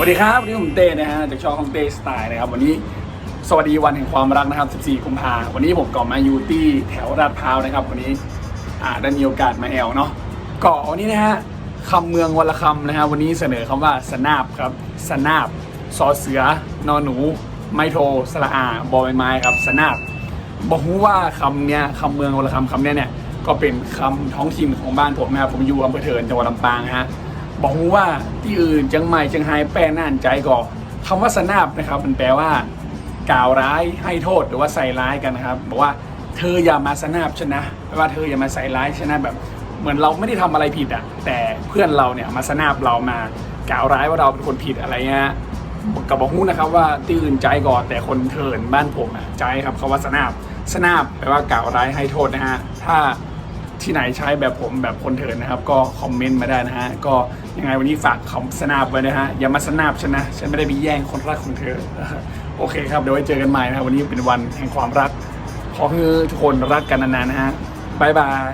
สวัสดีครับ วันนี้ผมเต้นะฮะจากช่องของเต้สไตล์นะครับ วันนี้สวัสดีวันแห่งความรักนะครับ 14 กุมภาวันนี้ผมก็มาอยู่ที่แถวลาดพร้าวนะครับ วันนี้อ่าได้มีโอกาสมาแอลเนาะก็วันนี้นะฮะคำเมืองวันละคำนะฮะวันนี้เสนอคำว่าสนาบครับสนาบสอเสือนอนหนู ไมโทสระอาบอใบไม้ครับสนาบบอกว่าคำเนี้ยคำเมืองวละคำคำเนี้ยเนี่ยก็เป็นคำท้องถิ่นของบ้านผมนะครับผมอยู่อำเภอเถินจังหวัดลำปางฮะ บอกว่าที่อื่นจังใหม่จังไฮแป้น่านใจก่อคำว่าสนาบนะครับมันแปลว่ากล่าวร้ายให้โทษหรือว่าใส่ร้ายกันนะครับบอกว่าเธออย่ามาสนาบฉันนะแปลว่าเธออย่ามาใส่ร้ายฉันนะแบบเหมือนเราไม่ได้ทำอะไรผิดอะแต่เพื่อนเราเนี่ยมาสนาบเรามากล่าวร้ายว่าเราเป็นคนผิดอะไรเงี้ยกับบอกฮู้นะครับว่าที่อื่นใจก่อนแต่คนเถินบ้านผมอะใจครับคาว่าสนาบสนาบแปลว่ากล่าวร้ายให้โทษนะฮะถ้า ที่ไหนใช้แบบผมแบบคนเถินนะครับ ก็คอมเมนต์มาได้นะฮะ ก็ยังไงวันนี้ฝากคำสนาบไว้นะฮะ อย่ามาสนาบฉันนะ ฉันไม่ได้ไปแย่งคนรักของเธอ โอเคครับ เดี๋ยวไว้เจอกันใหม่นะครับ วันนี้เป็นวันแห่งความรัก ขอให้ทุกคนรักกันนานๆนะฮะบายบาย